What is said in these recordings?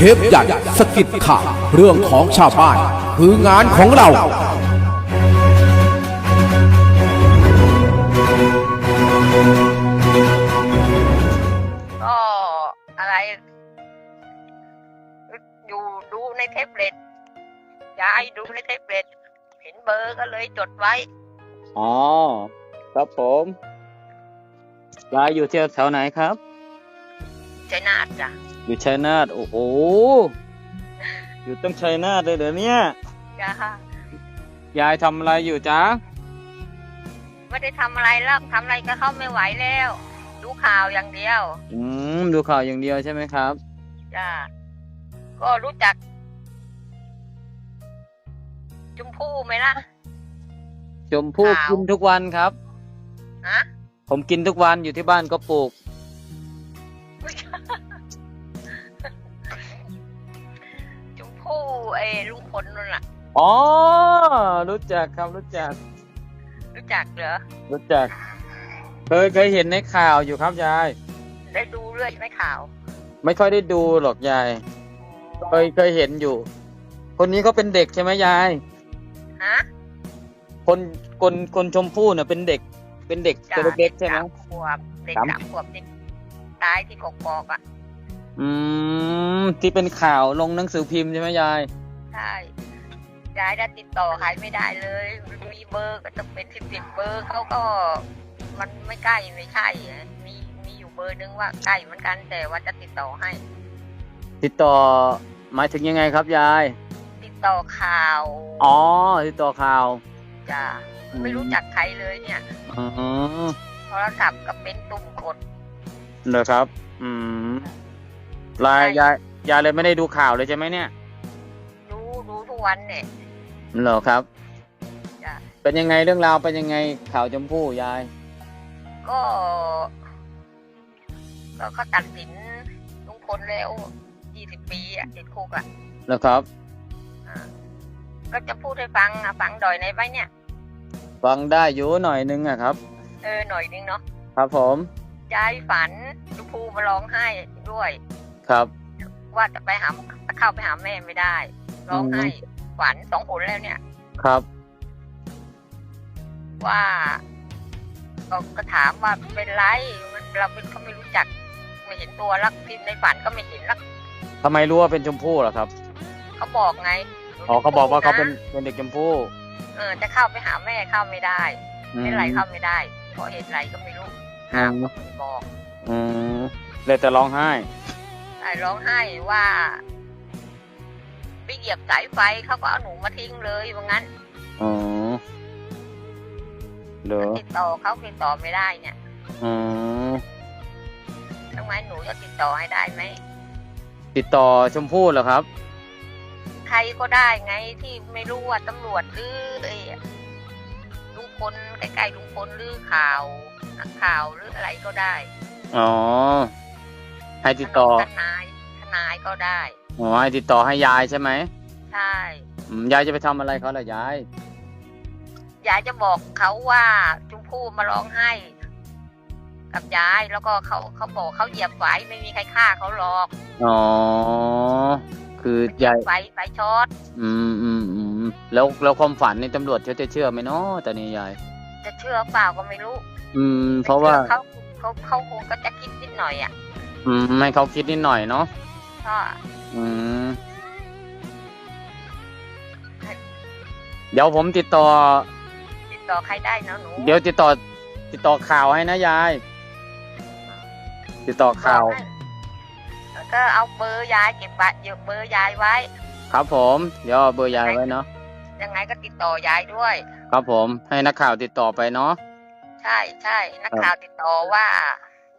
เชฟใหญ่สกิดข่าวเรื่องของชาวบ้าน คืองานของเรา ก็อะไร อยู่ดูในเทปเล็ตยายดูในเทปเล็ตเห็นเบอร์ก็เลยจดไว้ อ๋อ ครับผมยายอยู่ที่แถวไหนครับใจนาดจ้ะ อยู่ชัยนาทโอ้โหอยู่ตั้งชัยนาทเลยเดี๋ยวนี้จ้ายายทำอะไรอยู่จ๊ะไม่ได้ทำอะไรแล้วทำอะไรก็เข้าไม่ไหวแล้ว ดูข่าวอย่างเดียว อืมดูข่าวอย่างเดียวใช่ไหมครับจ้าก็รู้จัก ชมพู่ไหมล่ะ ชมพู่ข่าวกินทุกวันครับ ฮะ ผมกินทุกวันอยู่ที่บ้านก็ปลูก ชมพู่ไอ้ลุงพลนั่นน่ะ อ๋อ รู้จักครับรู้จัก รู้จักเหรอ รู้จัก เคยเคยเห็นในข่าวอยู่ครับยาย ได้ดูเรื่อยไหมข่าว ไม่ค่อยได้ดูหรอกยาย เคยเคยเห็นอยู่ คนนี้เขาเป็นเด็กใช่ไหมยาย ฮะ คนคนคนชมพู่เนี่ยเป็นเด็ก เป็นเด็กจ้ะตัวเล็กๆใช่ไหมสามขวบเด็กสามสามขวบที่ตายที่กกอกอะ อืมที่เป็นข่าวลงหนังสือพิมพ์ใช่ไหมยาย ใช่ยายได้ติดต่อใครไม่ได้เลยมีเบอร์ก็ต้องเป็นสิบสิบเบอร์เขาก็ มันไม่ใกล้ไม่ใช่อะมีมีอยู่เบอร์นึงว่าใกล้เหมือนกันแต่ว่าจะติดต่อให้ ติดต่อหมายถึงยังไงครับยาย ติดต่อข่าวอ๋อติดต่อข่าวจ้ะไม่รู้จักใครเลยเนี่ยอืมโทรศัพท์ก็เป็นตุ่มกดเหรอครับ อืม ลายใช่ยายยายเลยไม่ได้ดูข่าวเลยใช่ไหมเนี่ย ดูดูทุกวันเนี่ยเหรอครับ จ้ะเป็นยังไงเรื่องราวเป็นยังไงข่าวชมพู่ยาย ก็ก็เขาตัดสินลุงพลแล้วยี่สิบปีอะติดคุกอะเหรอครับก็จะพูดให้ฟังอะฟังดอยในไว้เนี่ย ฟังได้อยู่หน่อยนึงอะครับ เออหน่อยนึงเนาะ ครับผม ยายฝันชมพูมาร้องไห้ด้วย ครับ ว่าจะไปหาเข้าไปหาแม่ไม่ได้ร้องไห้ฝันสองหนแล้วเนี่ย ครับ ว่าก็ก็ถามว่าเป็นไรมันเราเป็นเขาไม่รู้จัก ไม่เห็นตัวลักพิมพ์ในฝันก็ไม่เห็นลักทำไมรู้ว่าเป็นชมพู่เหรอครับ เขาบอกไงอ๋อเขาบอกว่าเขาเป็นนะเป็นเด็กชมพู่เออจะเข้าไปหาแม่เข้าไม่ได้อืมเป็นไรเข้าไม่ได้เพราะเหตุไรก็ไม่รู้อืถามมก็ไม่บอก อืมเลยแต่ร้องไห้ไอ้ ร้องไห้ว่าไปเหยียบสายไฟเขาก็เอาหนูมาทิ้งเลยว่างั้นอ๋อเหรอติดต่อเขาติดต่อไม่ได้เนี่ยอืมทำไมหนูจะติดต่อให้ได้ไหมติดต่อชมพู่เหรอครับ ใครก็ได้ไงที่ไม่รู้ว่าตำรวจหรือไอ้ลุงพลใกล้ๆลุงพลหรือข่าวนักข่าวหรืออะไรก็ได้ อ๋อ ให้ติดต่อทนายทนายก็ได้อ๋อให้ติดต่อให้ยายใช่ไหมใช่อืมยายจะไปทำอะไรเขาล่ะยาย ยายจะบอกเขาว่าชมพู่มาร้องไห้ กับยายแล้วก็เขาเขาบอกเขาเหยียบไฟไม่มีใครฆ่าเขาหรอกอ๋อ คือยาย ไฟไฟช็อตอืมอืมอืมแล้วแล้วความฝันในตำรวจเขาจะเชื่อไหมเนาะตอนนี้ยาย จะเชื่อเปล่าก็ไม่รู้อืม เพราะว่า เขาเขาเขาคงก็จะคิดนิดหน่อยอะ อืมให้เขาคิดนิดหน่อยเนาะก็อืมเดี๋ยวผมติดต่อ ติดต่อใครได้เนาะหนูเดี๋ยวติดต่อ ติดต่อข่าวให้นะยาย ติดต่อข่าวแล้วก็เอาเบอร์ยายเก็บบัตรเยอะเบอร์ยายไว้ ครับผม เดี๋ยวเอาเบอร์ยายไว้เนาะยังไงก็ติดต่อยายด้วย ครับผม ให้นักข่าวติดต่อไปเนาะใช่ใช่นักข่าวติดต่อว่า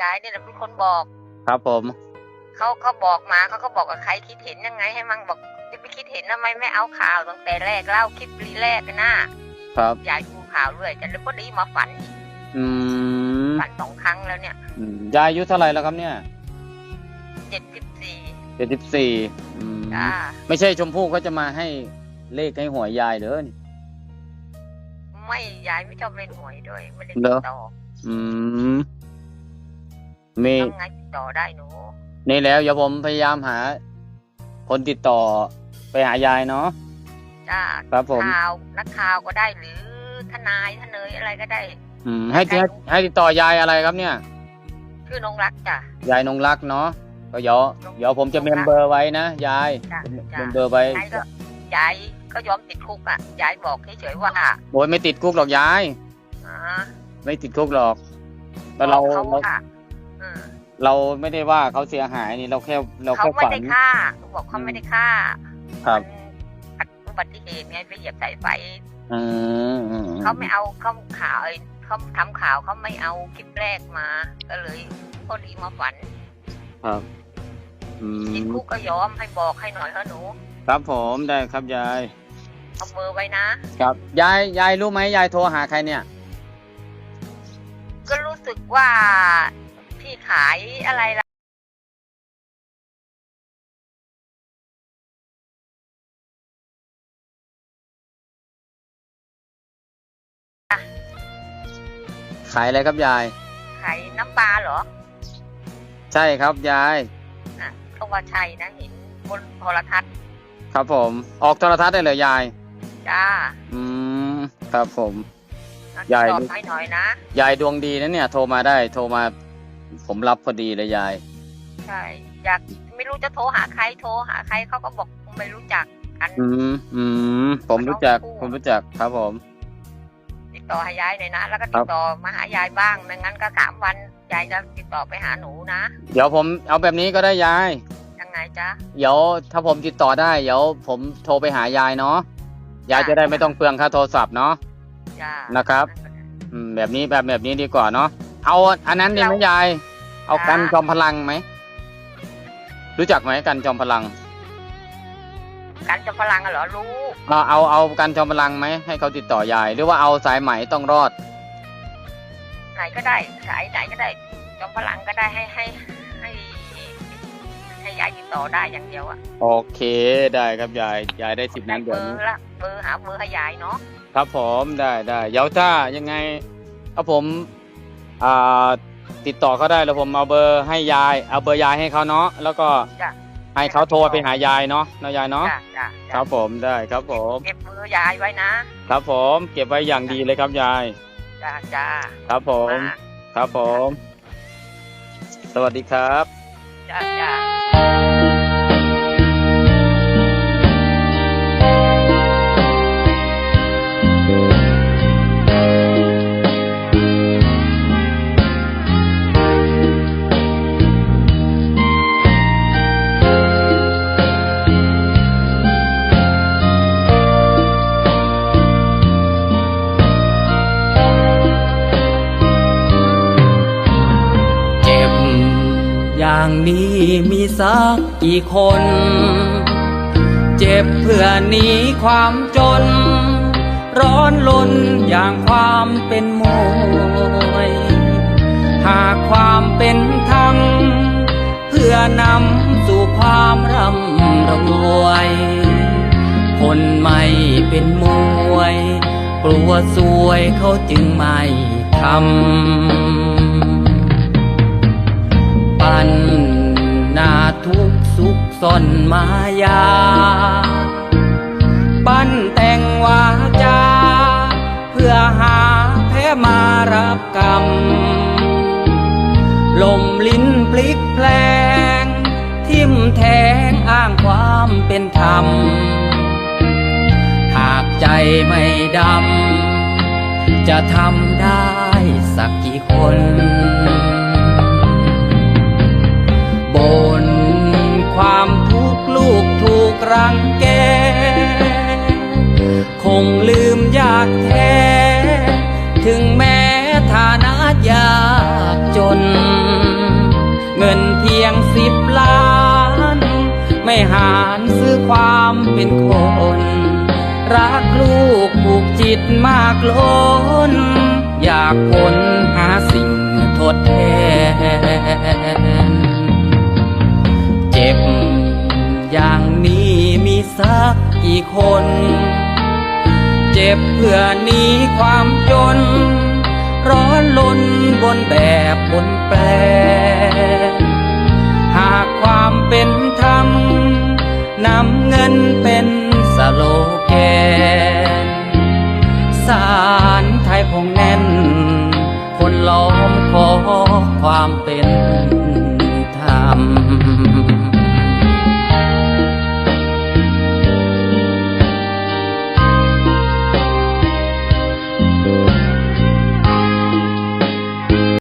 ยายนี่แหละเป็นคนบอก ครับผม เขาเขาบอกมาเขาก็บอกกับใครคิดเห็นยังไงให้มั่งบอกจะไปคิดเห็นทำไมไม่เอาข่าวตั้งแต่แรกเล่าคลิปรีแรกกันนะครับยายดูข่าวด้วยแต่แล้วก็ได้มาฝันอีกอืมฝันสองครั้งแล้วเนี่ยอืมยายอายุเท่าไหร่แล้วครับเนี่ยเจ็ดสิบสี่เจ็ดสิบสี่อืมจ้าไม่ใช่ชมพู่เขาจะมาให้เลขให้หวยยายเด้อนี่ไม่ยายไม่ชอบเล่นหวยด้วยไม่ได้เหรติอดต่ออืม มีทำไงติดต่อได้หนูนี่แล้วเดี๋ยวผมพยายามหา คนติดต่อไปหายายเนาะ จ้าครับผม ข่าวนักข่าวก็ได้หรือทนายทนายอะไรก็ได้ อืมให้ให้ให้ติดต่อยายอะไรครับเนี่ย ชื่อนงรักจ้ะ ยายนงรักเนาะก็เดี๋ยวเดี๋ยวผมจะเมมเบอร์ไว้นะยายจ้ะเมจ้ะมเบอร์ไว้ยายก็ยายก็ยอมติดคุกอะยายบอกเฉยๆว่าโอ้ยไม่ติดคุกหรอกยาย อ่าไม่ติดคุกหรอกแต่เราเขาเรา ค่ะอืม เราไม่ได้ว่าเขาเสียหายนี่เราแค่เราเขาแค่ไม่ฝัน ได้ฆ่าเขาบอกเขาไม่ได้ฆ่าครับ มันอุบัติเหตุไงไปเหยียบสายไฟอืมอืมอืมเขาไม่เอาเขาข่าวไอ้เขาทำข่าวเขาไม่เอาคลิปแรกมา ก็เลยพอดีมาฝันครับอืติดมคุกก็ยอมให้บอกให้หน่อยเถอะหนูครับผมได้ครับยาย เอาเบอร์ไว้นะ ครับยายยายรู้ไหมยายโทรหาใครเนี่ย ก็รู้สึกว่า ที่ขายอะไรล่ะขายอะไรครับยาย ขายน้ำปลาเหรอ ใช่ครับยายอะก็ว่าใช่นะเห็นบนโทรทัศน์ ครับผม ออกโทรทัศน์ได้เลยยาย จ้า อืม ครับผมเอายาย ตอบให้หน่อยนะ ยายดวงดีนะเนี่ย โทรมาได้ โทรมา ผมรับพอดีเลยยาย ใช่อยากไม่รู้จะโทรหาใครโทรหาใครเขาก็บอกไม่รู้จักกันอืมอืมผมรู้จักน้องผมรู้จักครับผม ติดต่อให้ยายหน่อยนะ แล้วก็ครัติบดต่อมาหายายบ้างไม่งั้นก็สามวันยายจะติดต่อไปหาหนูนะเดี๋ยวผมเอาแบบนี้ก็ได้ยายยังไงจ๊ะเดี๋ยวถ้าผมติดต่อได้เดี๋ยวผมโทรไปหายายเนาะยายจะได้ไม่ต้องเปลืองค่าโทรศัพท์เนาะจ้านะครับ อืมแบบนี้แบบแบบนี้ดีกว่าเนาะ เอาอันนั้นดีไหมยาย เอากันจอมพลังไหม รู้จักไหมกันจอมพลัง การจะพลังอะเหรอรู้เอาเอาเอากันจอมพลังไหมให้เขาติดต่อยาย หรือว่าเอาสายไหมต้องรอด ไหนก็ได้สายไหนก็ได้จอมพลังก็ได้ให้ให้ให้ให้ยายติดต่อได้อย่างเดียวอะโอเคได้ครับยายยายได้สิบได้นั้นเบเดี๋ยวอนี้ร์ละเบอร์หาเบอร์ให้ยายเนาะครับผมได้ได้เดี๋ยวถ้ายังไงถ้าผม อ่าติดต่อเขาได้แล้วผมเอาเบอร์ให้ยาย เอาเบอร์ยายให้เขาเนาะแล้วก็จ้ะให้เขาโทรไปหายายเนาะเนาะยายเนาะจ้าจ้าครับผมได้ครับผม เก็บเบอร์ยายไว้นะครับผม เก็บไว้อย่างดีเลยครับยาย จ้าจ้าครับผม มาครับผม สวัสดีครับ จ้าจ้า อย่างนี้มีสักกี่คน เจ็บเพื่อหนีความจน ร้อนลนอย่างความเป็นมวยหากความเป็นธรรมเพื่อนำสู่ความร่ำรวย คนไม่เป็นมวย กลัวสวยเขาจึงไม่ทำ ปัญนนาทุกสุขซ่อนมายา ปั้นแต่งวาจา เพื่อหาแพ้มารับกรรม ลมลิ้นพลิกแพลง ทิมแทงอ้างความเป็นธรรม หากใจไม่ดำ จะทำได้สักกี่คน รังแก คงลืมยากแท้ ถึงแม้ฐานะยากจน เงินเพียงสิบล้าน ไม่หารซื้อความเป็นคน รักลูกผูกจิตมากล้น อยากคนหาสิ่งทดแทน สักกี่คน เจ็บเพื่อนี้ความจน ร้อนลนบนแบบบนแปล หากความเป็นธรรมนำเงินเป็นสโลแกน สารไทยคงแน่น คนล้อมขอความเป็น